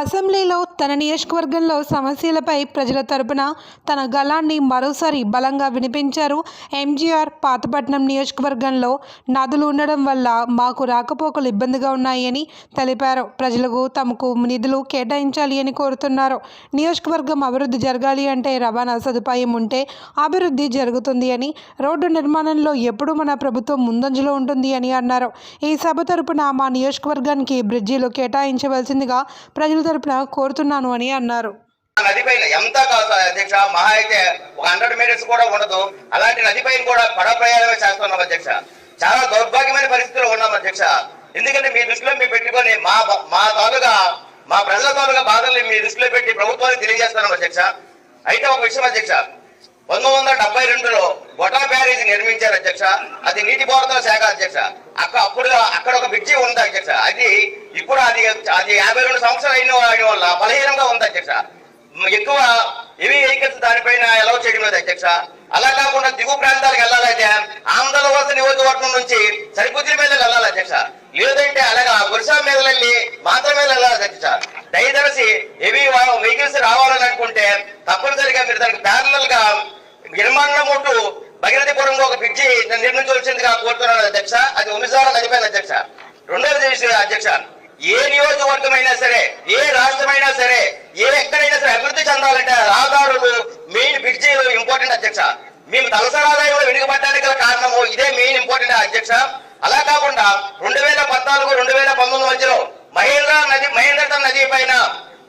అసెంబ్లీలో తన నియోజకవర్గంలో సమస్యలపై ప్రజల తరపున తన గళాన్ని మరోసారి బలంగా వినిపించారు. ఎంజీఆర్ పాతపట్నం నియోజకవర్గంలో నదులు ఉండడం వల్ల మాకు రాకపోకలు ఇబ్బందిగా ఉన్నాయని తెలిపారు. ప్రజలకు తమకు నిధులు కేటాయించాలి అని కోరుతున్నారు. నియోజకవర్గం అభివృద్ధి జరగాలి అంటే రవాణా సదుపాయం ఉంటే అభివృద్ధి జరుగుతుంది అని రోడ్డు నిర్మాణంలో ఎప్పుడూ మన ప్రభుత్వం ముందంజలో ఉంటుంది అని అన్నారు. ఈ సభ తరపున మా నియోజకవర్గానికి బ్రిడ్జీలు కేటాయించవలసిందిగా ప్రజలు తరపున కోరుతున్నాను అని అన్నారు. నది పైన ఎంత కాదు అధ్యక్ష మహా అయితే ఒక హండ్రెడ్ మీటర్స్ కూడా ఉండదు. అలాంటి నది పైన కూడా పడప్రయాణమే చేస్తున్నాం అధ్యక్ష. చాలా దౌర్భాగ్యమైన పరిస్థితిలో ఉన్నాం అధ్యక్ష. ఎందుకంటే మీ దృష్టిలో మీరు పెట్టుకొని మా మా తాలుగా మా ప్రజల తాలుగా బాధల్ని మీ దృష్టిలో పెట్టి ప్రభుత్వానికి తెలియజేస్తున్నాం అధ్యక్ష. అయితే ఒక విషయం అధ్యక్ష పంతొమ్మిది వందల డెబ్బై రెండులో గొటా నిర్మించారు అధ్యక్ష. అది నీటిపారుదల శాఖ అధ్యక్ష. అక్కడ అప్పుడు అక్కడ ఒక బ్రిడ్జి ఉంది అధ్యక్ష. అది ఇప్పుడు అది అది యాభై రెండు సంవత్సరాలు అయిన వల్ల బలహీనంగా ఉంది అధ్యక్ష. ఎక్కువ హెవీ వెహికల్స్ దానిపైన ఎలా చేయడం లేదు అధ్యక్ష. అలా కాకుండా దిగువ ప్రాంతాలకు వెళ్ళాలంటే ఆంధ్రవలస నియోజకవర్గం నుంచి సరిపుద్ది మీద వెళ్ళాలి అధ్యక్ష. లేదంటే అలాగా గురిసా మీద వెళ్ళి మాత్రం మీద వెళ్ళాలి అధ్యక్ష. దయదలిసి హెవీ వెహికల్స్ రావాలని అనుకుంటే తప్పనిసరిగా మీరు దానికి ప్యారల్గా నిర్మాణం బ్రిడ్జి నిర్మించవలసిందిగా కోరుతున్నాను అధ్యక్ష? అది ఉమిసాల నడిపోయింది అధ్యక్ష. రెండవది విషయం అధ్యక్ష. ఏ నియోజకవర్గమైనా సరే ఏ రాష్ట్రమైనా సరే ఏ ఎక్కడైనా సరే అభివృద్ధి చెందాలంటే రహదారులు మెయిన్ బ్రిడ్జీలు ఇంపార్టెంట్ అధ్యక్ష. మేము తలసరాదాయంలో వెనుకబడ్డానికి గల కారణము ఇదే మెయిన్ ఇంపార్టెంట్ అధ్యక్ష. అలా కాకుండా రెండు వేల పద్నాలుగు రెండు వేల పంతొమ్మిది మధ్యలో మహేంద్ర నది మహేంద్ర నది పైన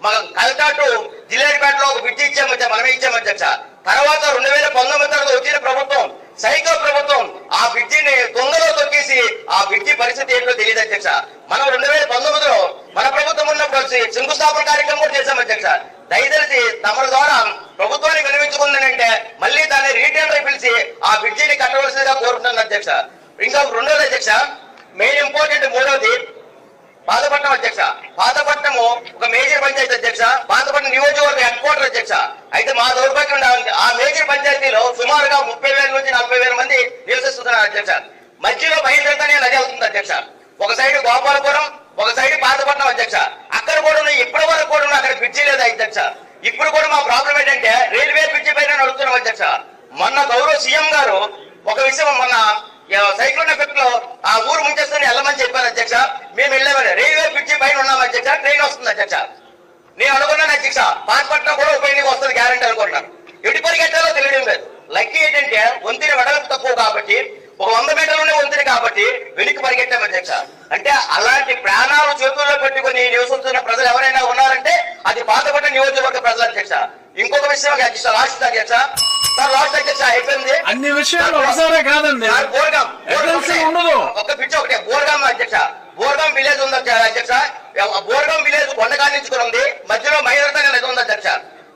మన కలకాటు జిల్లేపేటలో ఒక బ్రిడ్జి ఇచ్చాము మనమే ఇచ్చాము అధ్యక్ష. తర్వాత రెండు వేల పంతొమ్మిది తర్వాత వచ్చిన ప్రభుత్వం సైకో ప్రభుత్వం ఆ బ్రిడ్జిని దొంగలో తొక్కేసి ఆ బ్రిడ్జి పరిస్థితి ఏంటో తెలియదు అధ్యక్ష. మనం రెండు వేల పంతొమ్మిదిలో మన ప్రభుత్వం ఉన్నప్పుడు వచ్చి శంకుస్థాపన కార్యక్రమం కూడా చేశాం అధ్యక్ష. దయచేసి తమ ద్వారా ప్రభుత్వాన్ని వినిపించుకుందనంటే మళ్ళీ దాన్ని రీటెండర్ పిలిచి ఆ బ్రిడ్జిని కట్టవలసిందిగా కోరుతున్నాను అధ్యక్ష. ఇంకా రెండోది అధ్యక్ష. మెయిన్ ఇంపార్టెంట్ మూడోది పాతపట్నం అధ్యక్ష. పాతపట్నము ఒక మేజర్ పంచాయతీ అధ్యక్ష. పాతపట్నం నియోజకవర్గ హెడ్ క్వార్టర్ అధ్యక్ష. అయితే మా దౌర్భాగ్యం ఆ మేజర్ పంచాయతీలో సుమారుగా ముప్పై వేల నుంచి నలభై వేల మంది నివసిస్తున్నారు అధ్యక్ష. మధ్యలో బయలుదేరతానే నది అవుతుంది అధ్యక్ష. ఒక సైడ్ గోపాలపురం ఒక సైడ్ పాతపట్నం అధ్యక్ష. అక్కడ కూడా ఇప్పటి వరకు కూడా ఉన్న అక్కడ బ్రిడ్జి లేదు అధ్యక్ష? ఇప్పుడు కూడా మా ప్రాబ్లం ఏంటంటే రైల్వే బ్రిడ్జి పైన నడుస్తున్నాం అధ్యక్ష. మొన్న గౌరవ సీఎం గారు ఒక విషయం మొన్న సైకిల్ ఆ ఊరు ముంచేస్తూనే వెళ్ళమని చెప్పారు అధ్యక్ష. మేము వెళ్ళామని. రైల్వే బ్రిడ్జి పైన ఉన్నాం అధ్యక్ష. ట్రైన్ వస్తుంది అధ్యక్ష. నేను అనుకున్నాను అధ్యక్ష. పాతపట్నం కూడా ఉప ఎన్నిక వస్తుంది గ్యారంటీ అనుకున్నాను ఎటు పరిగెట్టాలో తెలియడం లేదు. లక్కీ ఏంటంటే వంతిన వెడల్పు తక్కువ కాబట్టి ఒక వంద మీటర్లోనే వంతిని కాబట్టి వెనక్కి పరిగెట్టాం అధ్యక్ష. అంటే అలాంటి ప్రాణాలు చేతుల్లో పెట్టుకుని నివసిస్తున్న ప్రజలు ఎవరైనా ఉన్నారంటే అది పాతపట్నం నియోజకవర్గ ప్రజల అధ్యక్ష. ఇంకొక విషయం అధ్యక్ష లాస్ట్ అధ్యక్ష. సార్ లాస్ట్ అధ్యక్ష అయిపోయింది. అన్ని విషయాలు ఒకసారే కాదండి. సార్, బోర్గాం. బోర్గాం ఎమ్మెల్సీ ఒకటే. ఉండదు ఒక పిచ్చి ఒకటే బోర్గాం అధ్యక్ష. బోర్గాం విలేజ్ ఉంది అధ్యక్ష. అధ్యక్ష ఆ బోర్గాం విలేజ్ కొండకానించుకుని ఉంది. మధ్యలో మహిళతంగా నది ఉంది అధ్యక్ష.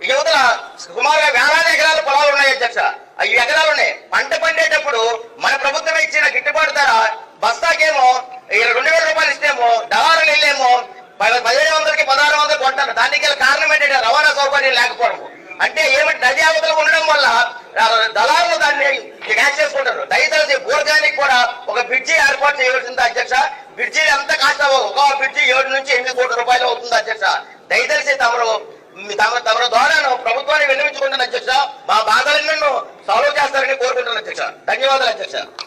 యువతల సుమారుగా వేలాది ఎకరాల పొలాలు ఉన్నాయి అధ్యక్ష. ఈ ఎకరాలు ఉన్నాయి. పంట పండేటప్పుడు మన ప్రభుత్వం ఇచ్చిన గిట్టుబాటు ధర బస్తాకేమో ఈ రెండు వేల రూపాయలు ఇస్తేమో దళారులు వెళ్ళేమో పదిహేను వందలకి పదహారు వందలు కొంటారు. దానికి కారణం ఏంటంటే రవాణా సౌకర్యం లేకపోవడం. అంటే ఏమిటి? నది అవతల ఉండడం వల్ల దళారులు దాన్ని క్యాచ్ చేసుకుంటారు. దయచేసి బోర్గానికి కూడా చేయవలసింది అధ్యక్ష. బ్రిడ్జి ఎంత కాస్ట్ ఒక బ్రిడ్జి ఏడు నుంచి ఎనిమిది కోట్ల రూపాయలు అవుతుంది అధ్యక్ష. దయచేసి తమరు తమ తమ ద్వారా ప్రభుత్వాన్ని విన్నవించుకుంటున్న అధ్యక్ష. మా బాధలన్నీ సాల్వ్ చేస్తారని కోరుకుంటున్నాను అధ్యక్ష. ధన్యవాదాలు అధ్యక్ష.